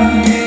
ค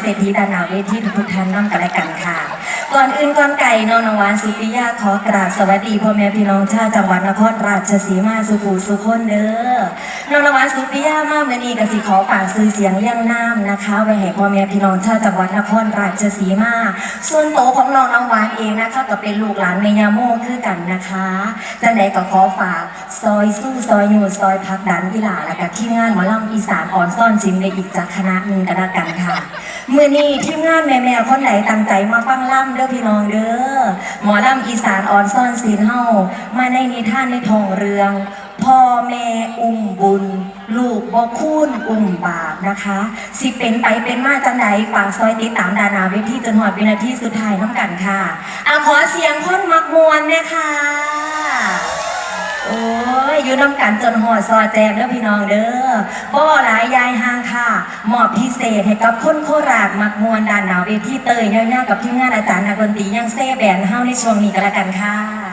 เศรษฐีดานาเวทีทุกท่านน้ำกันและกันค่ะ ก่อนอื่นก่อนไก่นอนองหวานสุริยาขอกราบสวัสดีพ่อแม่พี่น้องชาวจังหวัดนครราชสีมาสุภูสุคนเด้อนอนองหวานสุริยามาเมื่อนี้กสิขอฝากซื้อเสียงเลี้ยงน้ำนะคะไว้ให้พ่อแม่พี่น้องชาวจังหวัดนครราชสีมา ส่วนโตของนองน้ำหวานเองนะคะก็เป็นลูกหลานเมยาโมคือกันนะคะจังใดก็ขอฝากซอยสู้ซอยอยู่ซอยพักดันกีฬาและกับทีมงานหมอลำอีสานอ่อนซ่อนซิมในอีกจากคณะหนึ่งกันละกันค่ะเมื่อนี้ทีมงานแม่ๆคนไหนตั้งใจมาฟังล่ำเด้อพี่น้องเด้อหมอลำอีสานอ่อนซ่อนศีลเฮามาในนิทานในทองเรือง พ่อแม่อุ้มบุญ ลูกบ่คูนอุ้มบาปนะคะ สิเป็นไปเป็นมาจังใดฝากซอยติดตามดานาเวทีจนหอดวินาทีสุดท้ายน้ำกันค่ะอาขอเสียงคนมักมวนนะคะ อยู่น้ำกันจนหอดซอแจมแล้วพี่น้องเด้อบ่หลายยายห่างค่ะหมอบพิเศษให้กับคนโคราชมักมวนด่านหนาวเวทีเตยเน่าๆกับที่งานอาจารย์นักดนตรียังเซ่แบนเฮ้าในช่วงนี้ก็แล้วกันค่ะ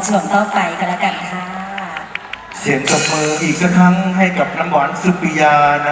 ดสนุนต่อไปกันแล้วกันค่ะ เสียงตบมืออีกสักครั้งให้กับน้ำหวานสุปิยานะ